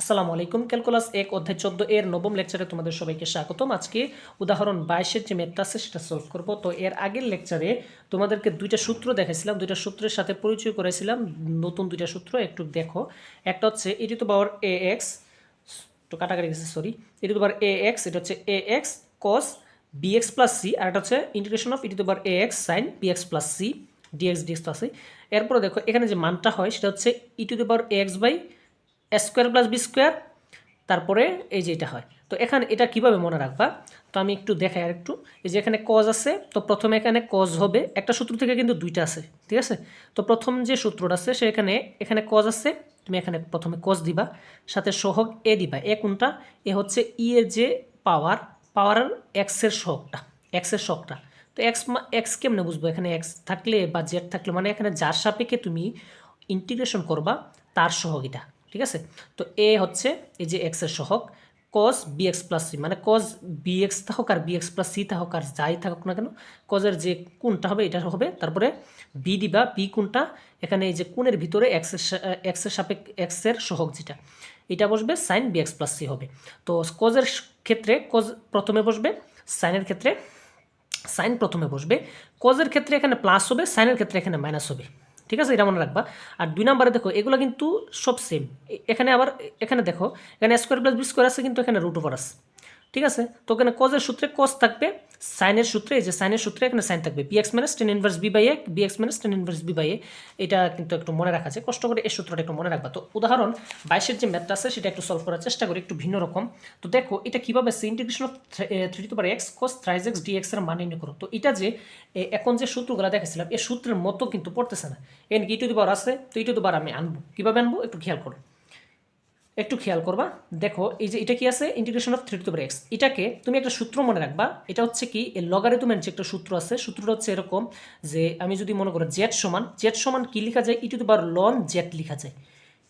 আসসালামু আলাইকুম, ক্যালকুলাস এক, অধ্যায় চোদ্দ এর নবম লেকচারে তোমাদের সবাইকে স্বাগতম। আজকে উদাহরণ বাইশের যে মেথটা আছে সেটা সলভ করব। তো এর আগের লেকচারে তোমাদেরকে দুইটা সূত্র দেখাইছিলাম, দুইটা সূত্রের সাথে পরিচয় করেছিলাম নতুন দুইটা সূত্র একটু দেখো। একটা হচ্ছে এটি তো পাওয়ার এ এক্স তো কাটাকাটি গেছে সরি এটি তো পাওয়ার এ এক্স এটা হচ্ছে a x cos b x plus c আর একটা হচ্ছে ইন্টিগ্রেশন অফ ইটি তো power a x sine b x plus c dx dx তো সি এরপরে দেখো, এখানে যে মানটা হয় সেটা হচ্ছে e to the power a x by square plus b square, তারপরে এই যে এটা হয়। তো এখানে এটা কীভাবে মনে রাখবা? তো আমি একটু দেখাই আর একটু এই যে এখানে কজ আছে, তো প্রথমে এখানে কজ হবে। একটা সূত্র থেকে কিন্তু দুইটা আছে, ঠিক আছে? তো প্রথম যে সূত্রটা আছে সেখানে এখানে কজ আছে, তুমি এখানে প্রথমে কজ দিবা। সাথে সহগ এ দিবা। এ কোনটা? এ হচ্ছে ই এর যে পাওয়ার পাওয়ার এক্সের সহগটা এক্সের সহগটা। তো এক্স এক্স কেমনে বুঝব? এখানে এক্স থাকলে বা জেড থাকলে মানে এখানে যার সাপেক্ষে তুমি ইন্টিগ্রেশন করবা, তার সহগ এটা। ঠিক আছে? তো এ হচ্ছে এই যে এক্সের সহগ। কস বিএক্স প্লাস সি মানে কস বিএক্স থাকুক আর বিএক্স প্লাস সি থাকুক আর যাই থাকুক না কেন কজের যে কোনটা হবে এটা হবে তারপরে বি দিবা বি কোনটা এখানে এই যে কোণের ভিতরে এক্সের এক্সের সাপেক্ষ এক্সের সহক যেটা, এটা বসবে সাইন বিএক্স প্লাস সি হবে। তো কজের ক্ষেত্রে কজ প্রথমে বসবে সাইনের ক্ষেত্রে সাইন প্রথমে বসবে। কজের ক্ষেত্রে এখানে প্লাস হবে সাইনের ক্ষেত্রে এখানে মাইনাস হবে। ঠিক আছে? এটা মনে রাখবা। আর দুই নম্বরে দেখো, এগুলো কিন্তু সব সেম এখানে আবার, এখানে দেখো, এখানে স্কোয়ার প্লাস বি স্কোয়ার আছে, কিন্তু এখানে রুট ওভার আছে। ঠিক আছে? তো এখানে কজের সূত্রে কজ থাকবে সাইনের সূত্রে, এই যে সাইনের সূত্রে এখানে সাইন থাকবে। B x minus tan inverse b by a b x minus tan inverse b by a এটা কিন্তু একটু মনে রাখা আছে। কষ্ট করে এই সূত্রটা একটু মনে রাখবা। তো উদাহরণ, বাইশের যে ম্যাথটা আছে, সেটা একটু সলভ করার চেষ্টা করি, একটু ভিন্ন রকম। তো দেখো, এটা কীভাবে আছে integration of three to x cos thrice x d এক্সের মান নির্ণয় করো। তো এটা যে এখন যে সূত্রগুলো দেখেছিলাম এই সূত্রের মতো কিন্তু পড়তেছে না। এন কি টু দি পাওয়ার আছে? তো ই টু দি পাওয়ার আমি আনব। কীভাবে আনব? একটু খেয়াল করো। একটু খেয়াল করবা। দেখো, এই যে এটা কি আছে? Integration of three to x এটাকে তুমি একটা সূত্র মনে রাখবা। এটা হচ্ছে কি? এর লগারিদমের যে একটা সূত্র আছে, সূত্রটা হচ্ছে এরকম যে আমি যদি মনে করো জেড সমান জেড সমান কি লেখা যায়? ই টু বার লন জেড লেখা যায়।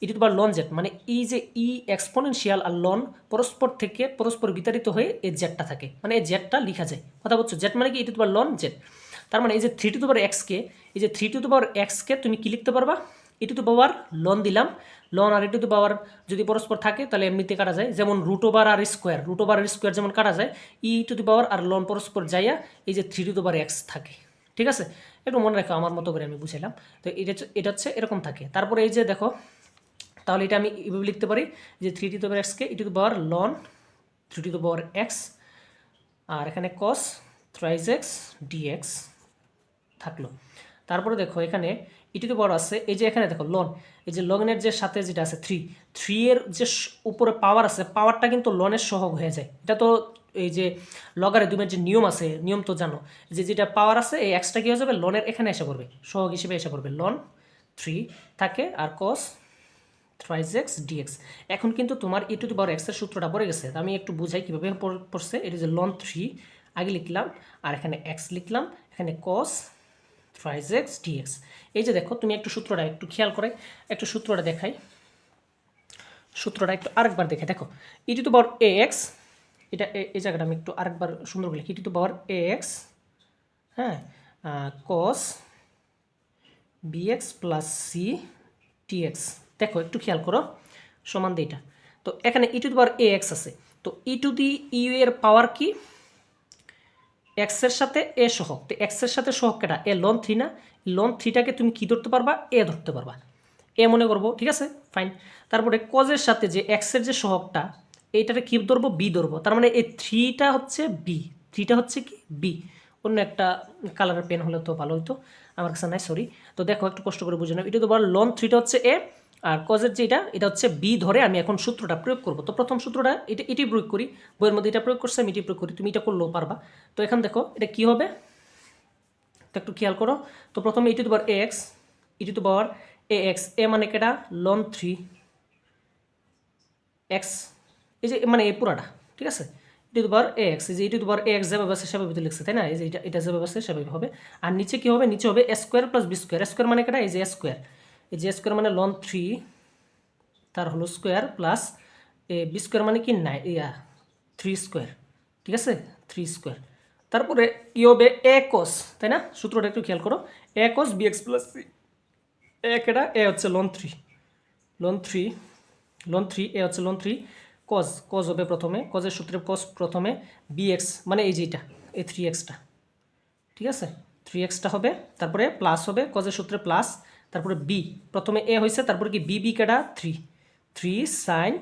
ই টু বার লন জেড মানে ই যে ই এক্সপোনেনশিয়াল আর লন পরস্পর থেকে পরস্পর বিতাড়িত হয়ে এই জেডটা থাকে। মানে এই জেডটা লেখা যায়। কথা বলছো? জেড মানে কি? ই টু বার লন জেড তার মানে এই যে থ্রি টু বার এক্সকে এই যে থ্রি টু বার এক্সকে তুমি কি লিখতে পারবা? E to the power ln দিলাম। লন আর ই টু দ্য পাওয়ার যদি পরস্পর থাকে, তাহলে এমনিতে কাটা যায়। যেমন root over r square, root over r square যেমন কাটা যায়, ই টু দি পাওয়ার আর লন পরস্পর যাইয়া এই যে three to the power x থাকে। ঠিক আছে? একটু মনে রাখো, আমার মতো করে আমি বুঝাইলাম। তো এটা এটা হচ্ছে এরকম থাকে। তারপরে এই যে দেখো, তাহলে এটা আমি এভাবে লিখতে পারি যে থ্রি টু দ্য পাওয়ার এক্সকে e to the power ln, three to the power x, আর এখানে কস থ্রাইজ এক্স ডিএক্স থাকল। তারপরে দেখো, এখানে তো বড় আছে। এই যে এখানে দেখো লন এই যে লনের যে সাথে যেটা আছে থ্রি থ্রি এর যে উপরে পাওয়ার আছে পাওয়ারটা কিন্তু লনের সহগ হয়ে যায়। এটা তো এই যে লগারে দুমের যে নিয়ম আছে, নিয়ম তো জানো, যে যেটা পাওয়ার আছে, এই এক্সট্রা কি হয়ে যাবে? লনের এখানে এসে পড়বে, সহগ হিসেবে এসে পড়বে। লন থ্রি থাকে আর কস থ্রাইজ এক্স ডিএক্স এখন কিন্তু তোমার ই টু পাওয়ার এক্সের সূত্রটা পড়ে গেছে আমি একটু বুঝাই কীভাবে পড়ছে। এটা যে লন থ্রি আগে লিখলাম, আর এখানে এক্স লিখলাম, এখানে কস থ্রাইজ এক্স ডিএক্স এই যে দেখো, তুমি একটু সূত্রটা একটু খেয়াল করে, একটু সূত্রটা দেখাই। সূত্রটা একটু আরেকবার দেখে, দেখো ই টু দি পাওয়ার এক্স এটা এই জায়গাটা আমি একটু আরেকবার সুন্দর করে লিখি ই টু দি পাওয়ার এক্স হ্যাঁ cos b x plus c dx দেখো, একটু খেয়াল করো, সমান দিয়ে এটা তো এখানে ই to the power A x আছে। তো ই টু দি ইউ এর পাওয়ার কি? এক্সের সাথে এ সহক তো এক্সের সাথে সহক কেটা? এ লন থ্রি না? লন থ্রিটাকে তুমি কি ধরতে পারবা? এ ধরতে পারবা। এ মনে করব, ঠিক আছে? ফাইন তারপরে কজের সাথে যে এক্সের যে সহকটা এইটাকে কি ধরবো? বি ধরবো। তার মানে এই থ্রিটা হচ্ছে বি থ্রিটা হচ্ছে কি? বি অন্য একটা কালারের পেন হলে তো ভালো হতো আমার কাছে নাই সরি তো দেখো, একটু কষ্ট করে বুঝে নাও। এটা তো বল লন থ্রিটা হচ্ছে এ আর কজের যেটা, এটা হচ্ছে বি ধরে আমি এখন সূত্রটা প্রয়োগ করব। তো প্রথম সূত্রটা, এটা, এটি প্রয়োগ করি। বইয়ের মধ্যে এটা প্রয়োগ করছে, আমি এটি প্রয়োগ করি। তুমি এটা করলেও পারবা। তো এখন দেখো, এটা কি হবে? তো একটু খেয়াল করো। তো প্রথমে e to to a x e to to power a x a মানে কেটা? লন থ্রি এক্স এই যে মানে এই পুরাটা, ঠিক আছে? ইটি টু পাওয়ার এ এক্স এই যে ইটি টু এ এক্স যেভাবে আছে, সেভাবে তো লিখছে, তাই না? এই যে এটা এটা যেভাবে আছে, সেভাবে হবে। আর নিচে কি হবে? নিচে হবে a square plus b square square মানে কেটা? এই যে স্কোয়ার এই যে স্কোয়ার মানে লন থ্রি তার হলো square plus a b square মানে কি? নাই ইয়া থ্রি স্কোয়ার ঠিক আছে? থ্রি স্কোয়ার তারপরে কি হবে? এ কস তাই না? সূত্রটা একটু খেয়াল করো। A cos b x plus c এক এটা এ হচ্ছে ln three ln three ln three a হচ্ছে লোন থ্রি কজ কজ হবে প্রথমে কজের সূত্রে কজ প্রথমে বি এক্স মানে এই যে এটা, এই থ্রি এক্সটা ঠিক আছে? থ্রি এক্সটা হবে, তারপরে প্লাস হবে কজের সূত্রে প্লাস তারপরে বি প্রথমে এ হয়েছে, তারপরে কি বি বি কেটা থ্রি থ্রি সাইন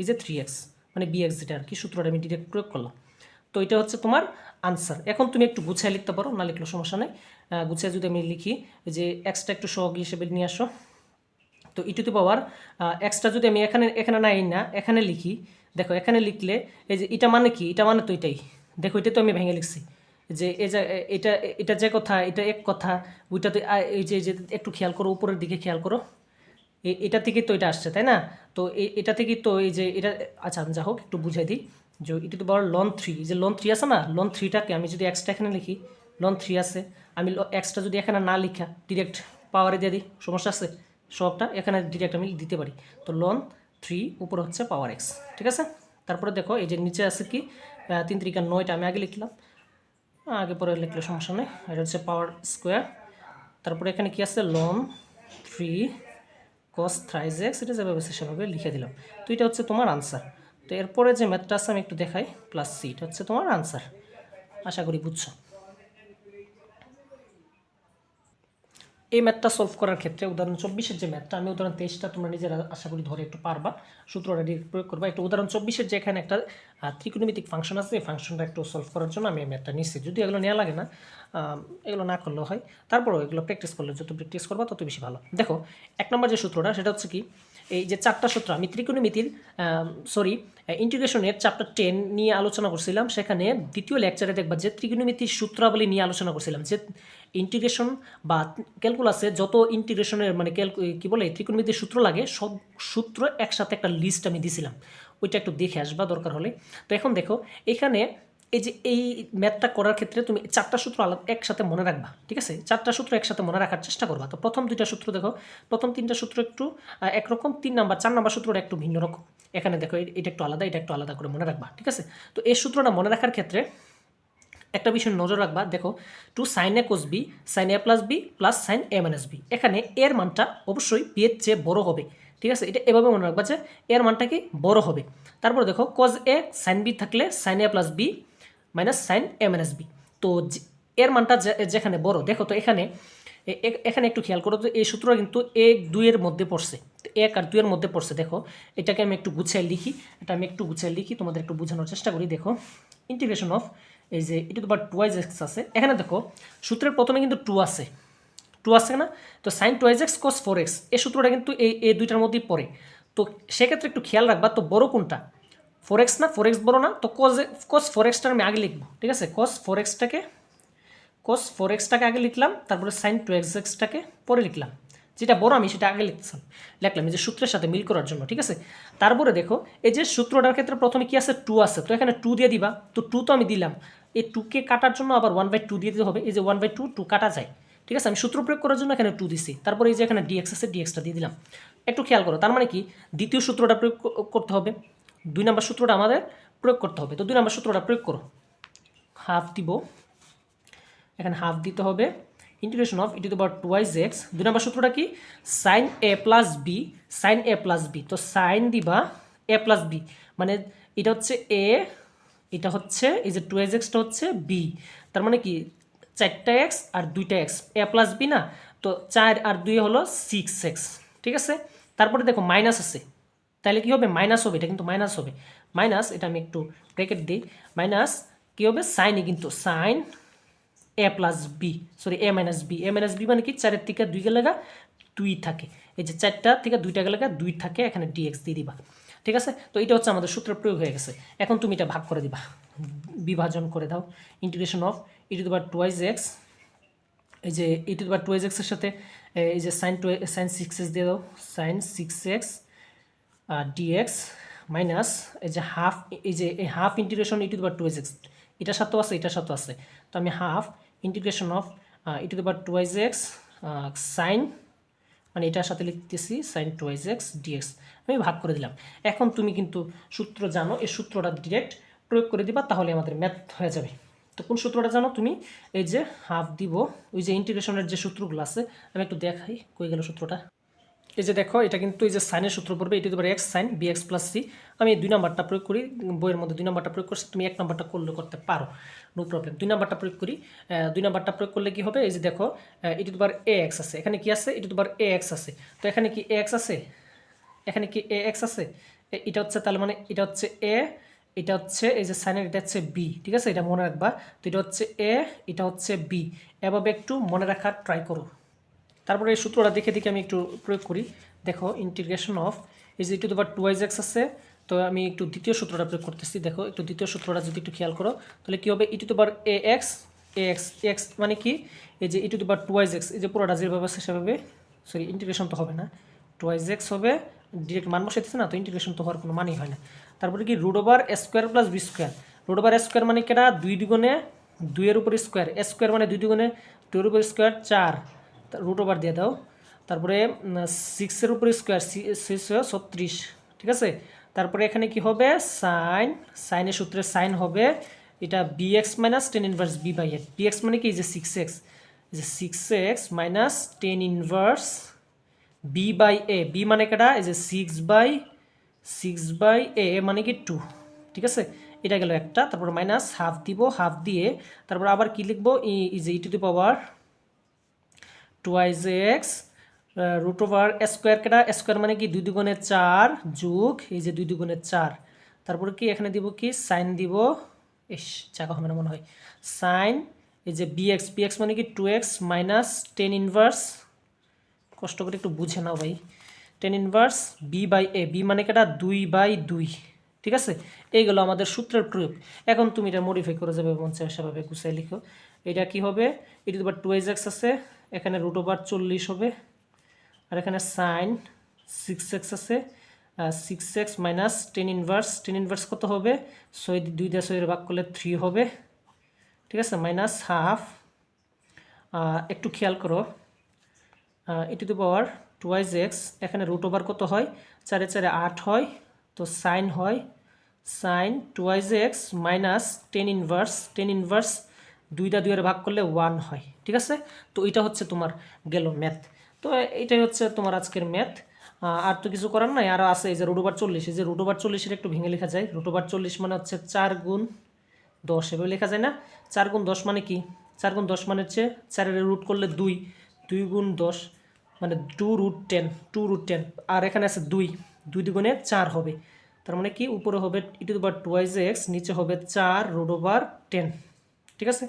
এই যে থ্রি এক্স মানে বি এক্স যেটা আর কি, সূত্রটা আমি ডিরেক্ট প্রয়োগ করলাম। তো এটা হচ্ছে তোমার আনসার এখন তুমি একটু গুছিয়ে লিখতে পারো, না লিখলেও সমস্যা নেই। গুছিয়ে যদি আমি লিখি, যে এক্সটা একটু সহগ হিসেবে নিয়ে আসো। তো ই টু পাওয়ার এক্সট্রা যদি আমি এখানে এখানে নাই না, এখানে লিখি, দেখো এখানে লিখলে, এই যে এটা মানে কি? এটা মানে তো এটাই। দেখো এটা তো আমি ভেঙে লিখছি। যে এটা এটা যে কথা, এটা এক কথা, ওইটাতে এই যে একটু খেয়াল করো, উপরের দিকে খেয়াল করো। এটা থেকে তো এটা আসছে, তাই না? তো এটা থেকে তো এই যে, এটা আচ্ছা যা হোক একটু বুঝাই দিই। যে এটা তো বড় লন থ্রি যে লন থ্রি আছে না? লন থ্রিটাকে আমি যদি এক্সট্রা এখানে লিখি লন থ্রি আছে, আমি এক্সট্রা যদি এখানে না লিখা ডিরেক্ট পাওয়ারে দিয়ে দিই, সমস্যা আছে? সবটা এখানে ডিরেক্ট আমি দিতে পারি। তো লন থ্রি উপরে হচ্ছে পাওয়ার এক্স ঠিক আছে? তারপরে দেখো, এই যে নিচে আছে কি? তিন তিরিকা নয়টা আমি আগে লিখলাম। আগে পরে লিখলে সমস্যা নেই। এটা হচ্ছে পাওয়ার স্কোয়ার তারপরে এখানে কি আছে? Ln three cos thrice X এটা যেভাবে সেভাবে লিখে দিলাম। তো এটা হচ্ছে তোমার আনসার তো এরপরে যে ম্যাথটা আছে, আমি একটু দেখাই। প্লাস সি এটা হচ্ছে তোমার আনসার আশা করি বুঝছ। এই ম্যাথটা সলভ করার ক্ষেত্রে উদাহরণ চব্বিশের যে ম্যাথটা, আমি উদাহরণ তেইশটা তোমরা নিজেরা আশা করি ধরে একটু পারবা। সূত্রটা প্রয়োগ করবা। একটু উদাহরণ চব্বিশের যে এখানে একটা ত্রিকোণমিতিক ফাংশন আছে, এই ফাংশনটা একটু সলভ করার জন্য আমি এই ম্যাথটা নিচ্ছি। যদি এগুলো নেওয়া লাগে না এগুলো না করলেও হয়। তারপরেও এগুলো প্র্যাকটিস করলে যত প্র্যাকটিস করবা, তত বেশি ভালো। দেখো, এক নম্বর যে সূত্রটা, সেটা হচ্ছে কি, এই যে চারটা সূত্র, আমি ত্রিকোণমিতির সরি ইন্টিগ্রেশনের চ্যাপ্টার টেন নিয়ে আলোচনা করছিলাম। সেখানে দ্বিতীয় লেকচারে দেখবা যে ত্রিকোণমিতির সূত্রাবলী নিয়ে আলোচনা করছিলাম। যে ইন্টিগ্রেশন বা ক্যালকুলাসে যত ইন্টিগ্রেশনের মানে ক্যালকু কী বলে ত্রিকোণমিতির সূত্র লাগে, সব সূত্র একসাথে একটা লিস্ট আমি দিছিলাম। ওইটা একটু দেখে আসবা, দরকার হলে। তো এখন দেখো, এখানে এই যে এই ম্যাথটা করার ক্ষেত্রে তুমি চারটা সূত্র আলাদা, একসাথে মনে রাখবা, ঠিক আছে? চারটা সূত্র একসাথে মনে রাখার চেষ্টা করবা। তো প্রথম দুইটা সূত্র দেখো, প্রথম তিনটা সূত্র একটু একরকম, তিন নাম্বার, চার নাম্বার সূত্রটা একটু ভিন্ন রকম। এখানে দেখো এটা একটু আলাদা, এটা একটু আলাদা করে মনে রাখবা, ঠিক আছে? তো এই সূত্রটা মনে রাখার ক্ষেত্রে একটা বিষয় নজর রাখবা, দেখো two sine a cos b sine a plus b plus sine a minus b এখানে এর মানটা অবশ্যই বি এর চেয়ে বড় হবে, ঠিক আছে? এটা এভাবে মনে রাখবা যে এর মানটা কি বড় হবে। তারপর দেখো কজ এ সাইন বি থাকলে sine a plus b minus sine a minus b তো এর মানটা যেখানে বড়, দেখো তো এখানে এখানে একটু খেয়াল করো তো এই সূত্র কিন্তু এক দুইয়ের মধ্যে পড়ছে। এক আর দুইয়ের মধ্যে পড়ছে, দেখো, এটাকে আমি একটু গুছিয়ে লিখি, এটা আমি একটু গুছিয়ে লিখি, তোমাদের একটু বোঝানোর চেষ্টা করি, দেখো। ইন্টিগ্রেশন অফ এই যে, এটা তো বা টুয়াইজ এক্স আছে। এখানে দেখো, সূত্রের প্রথমে কিন্তু টু আছে। টু আছে না? তো sine twice x cos four x, এই সূত্রটা কিন্তু এই এই দুইটার মধ্যেই পড়ে। তো সেক্ষেত্রে একটু খেয়াল রাখবা, তো বড় কোনটা? ফোর এক্স না? ফোর এক্স বড় না? তো কস কস ফোর এক্সটা আমি আগে লিখব, ঠিক আছে? কস ফোর এক্সটাকে কস ফোর এক্সটাকে আগে লিখলাম, তারপরে সাইন টু এক্স এক্সটাকে পরে লিখলাম। যেটা বড়, আমি সেটা আগে লিখতাম। লিখলাম এই যে সূত্রের সাথে মিল করার জন্য, ঠিক আছে? তারপরে দেখো, এই যে সূত্রটার ক্ষেত্রে প্রথমে কি আছে? টু আছে। তো এখানে টু দিয়ে দিবা। তো টু তো আমি দিলাম। এই টুকে কাটার জন্য আবার ওয়ান বাই টু দিয়ে দিতে হবে। এই যে ওয়ান বাই টু টু কাটা যায়। ঠিক আছে? আমি সূত্র প্রয়োগ করার জন্য এখানে টু দিছি। তারপরে এই যে এখানে ডিএক্স আছে ডিএক্সটা দিয়ে দিলাম। একটু খেয়াল করো, তার মানে কি? দ্বিতীয় সূত্রটা প্রয়োগ করতে হবে। দুই নম্বর সূত্রটা আমাদের প্রয়োগ করতে হবে। তো দুই নম্বর সূত্রটা প্রয়োগ করো। হাফ দিব। এখানে হাফ দিতে হবে। Integration of E to power twice X দুই নম্বর সূত্রটা কি? Sine a plus b sine a plus b তো সাইন দিবা এ প্লাস বি মানে এটা হচ্ছে এ এটা হচ্ছে, এই যে টুয়াইজ এক্সটা হচ্ছে বি তার মানে কি? চারটা এক্স আর দুইটা এক্স এ প্লাস বি না? তো চার আর দুই হলো সিক্স এক্স ঠিক আছে? তারপরে দেখো মাইনাস আছে। তাহলে কি হবে? মাইনাস হবে, এটা কিন্তু মাইনাস হবে। মাইনাস এটা আমি একটু ব্রেকেট দিই। মাইনাস কী হবে? সাইনই কিন্তু sine a plus b sorry a minus b a minus b মানে কি? চারের থেকে দুই গেলে দুই থাকে। এই যে চারটা থেকে দুইটা গেলে দুই থাকে, এখানে ডিএক্স দিয়ে দিবা। ঠিক আছে? তো এটা হচ্ছে আমাদের সূত্রের প্রয়োগ হয়ে গেছে। এখন তুমি এটা ভাগ করে দিবা। বিভাজন করে দাও। ইন্টিগ্রেশন অফ ই টু বার টুয়াইজ এক্স এই যে ই টু বার টুয়াইজ এক্সের সাথে, এই যে sine two sine six x দিয়ে দাও। Sine six x dx minus এই যে হাফ এই যে এই half integration e to the power two x এটার সাথেও আছে, এটার সাথেও আছে। তো আমি half integration of e to the power two x sine মানে এটার সাথে লিখতেছি সাইন টু এক্স ডিএক্স আমি ভাগ করে দিলাম। এখন তুমি কিন্তু সূত্র জানো, এই সূত্রটা ডিরেক্ট প্রয়োগ করে দিবা, তাহলে আমাদের ম্যাথ হয়ে যাবে। তো কোন সূত্রটা জানো তুমি? এই যে হাফ দিব, ওই যে ইন্টিগ্রেশনের যে সূত্রগুলো আছে, আমি একটু দেখাই কই গেল সূত্রটা। এই যে দেখো, এটা কিন্তু এই যে সাইনের সূত্র পড়বে, এটি তোমার x sine b x plus c আমি দুই নাম্বারটা প্রয়োগ করি, বইয়ের মধ্যে দুই নাম্বারটা প্রয়োগ করছি, তুমি এক নাম্বারটা করলে করতে পারো নো প্রবলেম দুই নাম্বারটা প্রয়োগ করি দুই নাম্বারটা প্রয়োগ করলে কি হবে? এই যে দেখো এটি তোমার এ এক্স আছে। এখানে কি আছে? এটি তোমার এ এক্স আছে। তো এখানে কি এ এক্স আছে? এখানে কি এ এক্স আছে এটা হচ্ছে তাহলে মানে এটা হচ্ছে এ এটা হচ্ছে এই যে সাইনের, এটা হচ্ছে বি ঠিক আছে? এটা মনে রাখবা। তো এটা হচ্ছে এ এটা হচ্ছে বি এভাবে একটু মনে রাখার ট্রাই করো। তারপরে এই সূত্রটা দেখে দেখে আমি একটু প্রয়োগ করি। দেখো ইন্টিগ্রেশন অফ এই যে টু তোমার টু ওয়াইজ এক্স আছে। তো আমি একটু দ্বিতীয় সূত্রটা প্রয়োগ করতেছি। দেখো, একটু দ্বিতীয় সূত্রটা যদি একটু খেয়াল করো, তাহলে কী হবে? ইটু তোমার a x a x x মানে কি? এই যে ইটু তোমার টু ওয়াইজ এক্স এই যে পুরোটা যেভাবে আছে সেভাবে সরি ইন্টিগ্রেশন তো হবে না। টু ওয়াইজ এক্স হবে ডিরেক্ট মান বসাইতেছে না, তো ইন্টিগ্রেশন তো হওয়ার কোনো মানই হয় না। তারপরে কি? Root over square plus b square root over square মানে কেটা? দুই দুগুণে দুইয়ের উপর স্কোয়ার স্কোয়ার মানে দুই দুগুণে দুইয়ের উপর স্কোয়ার চার। রুট ওভার দিয়ে দাও। তারপরে সিক্সের উপর স্কোয়ার সিক্স ছত্রিশ, ঠিক আছে? তারপরে এখানে কি হবে? সাইন সাইনের সূত্রে সাইন হবে। এটা b x minus tan inverse b by x b x মানে কি? যে সিক্স এক্স যে six x minus tan inverse b by a b মানে কেটা এই যে six by six by a মানে কি? টু ঠিক আছে? এটা গেল একটা। তারপর মাইনাস হাফ দিব হাফ দিয়ে। তারপর আবার কি লিখব? Is e to the power twice x root over square কেটা স্কোয়ার মানে কি? দুই দুগুণে চার যুগ, এই যে দুই দুগুণে চার। তারপরে কি এখানে দিব কি? সাইন দিব, ইস চাকা হবে না মনে হয়। সাইন এই যে বি এক্স বি এক্স মানে কি? Two x minus tan inverse কষ্ট করে একটু বুঝে নাও ভাই। Tan inverse B by A B মানে কেটা? দুই বাই দুই, ঠিক আছে? এইগুলো আমাদের সূত্রের প্রয়োগ। এখন তুমি এটা মডিফাই করে যাবে চায় সেভাবে গুছাই লিখো। এটা কি হবে? এটি তোমার টু এক্স আছে এখানে রুট ওভার চল্লিশ হবে। আর এখানে সাইন সিক্স এক্স আছে। Six x minus tan inverse tan inverse কত হবে? ছয় দুই দিয়ে ছয়ের ভাগ করলে থ্রি হবে। ঠিক আছে? মাইনাস হাফ একটু খেয়াল করো। এটি টু পাওয়ার টুয়াইজ এক্স এখানে রুট ওভার কত হয়? চারে চারে আট হয়। তো সাইন হয়। Sine twice x minus tan inverse tan inverse দুইটা দুইয়ের ভাগ করলে ওয়ান হয়, ঠিক আছে? তো এটা হচ্ছে তোমার গেল ম্যাথ তো এইটাই হচ্ছে তোমার আজকের ম্যাথ আর তো কিছু করার নাই আরও আছে এই যে রুট ওভার চল্লিশ। এই যে রুট ওভার চল্লিশের একটু ভেঙে লেখা যায়। রুট ওভার চল্লিশ মানে হচ্ছে চার গুণ দশ, এভাবে লেখা যায় না? চার গুণ দশ মানে কি? চার গুণ দশ মানে হচ্ছে চারের রুট করলে দুই। দুই গুণ দশ মানে two root ten two root ten আর এখানে আছে দুই। দুই দুগুণে চার হবে। তার মানে কি? উপরে হবে ইটু ওভার টুয়াইজ এক্স নিচে হবে চার রুট ওভার টেন ঠিক আছে?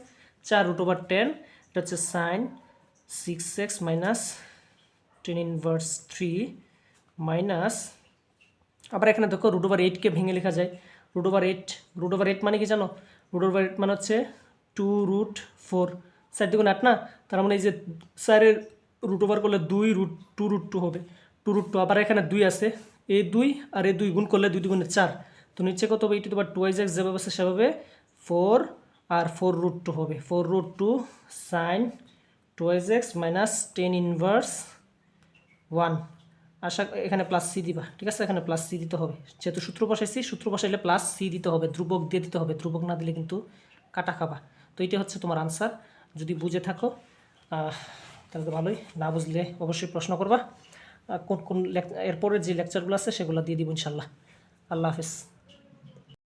চার রুট ওভার টেন এটা হচ্ছে sine six x minus tan inverse three minus আবার এখানে দেখো রুট ওভার এইটকে ভেঙে লেখা যায়। Root over eight root over eight মানে কি জানো? রুট ওভার এইট মানে হচ্ছে টু রুট ফোর চার দিগুণ আট না? তার মানে এই যে চারের রুট ওভার করলে দুই রুট টু রুট টু হবে। টু রুট টু আবার এখানে দুই আছে। এই দুই আর এই দুই, গুণ করলে দুই দুগুণে চার। তো নিচে কত হবে? এইটি তোমার টুয়াইজ এক্স যেভাবে আছে সেভাবে ফোর আর ফোর রুট টু হবে। Four root two sine twice x minus tan inverse one আশা এখানে প্লাস সি দিবা, ঠিক আছে? এখানে প্লাস সি দিতে হবে। যেহেতু সূত্র বসাইছি, সূত্র বসাইলে প্লাস সি দিতে হবে, ধ্রুবক দিয়ে দিতে হবে। ধ্রুবক না দিলে কিন্তু কাটা খাবা। তো এটা হচ্ছে তোমার আনসার যদি বুঝে থাকো তাহলে তো ভালোই। না বুঝলে অবশ্যই প্রশ্ন করবা। কোন কোন লেক- এরপরে যে লেকচারগুলো আছে, সেগুলো দিয়ে দিব ইনশাল্লাহ। আল্লাহ হাফিজ।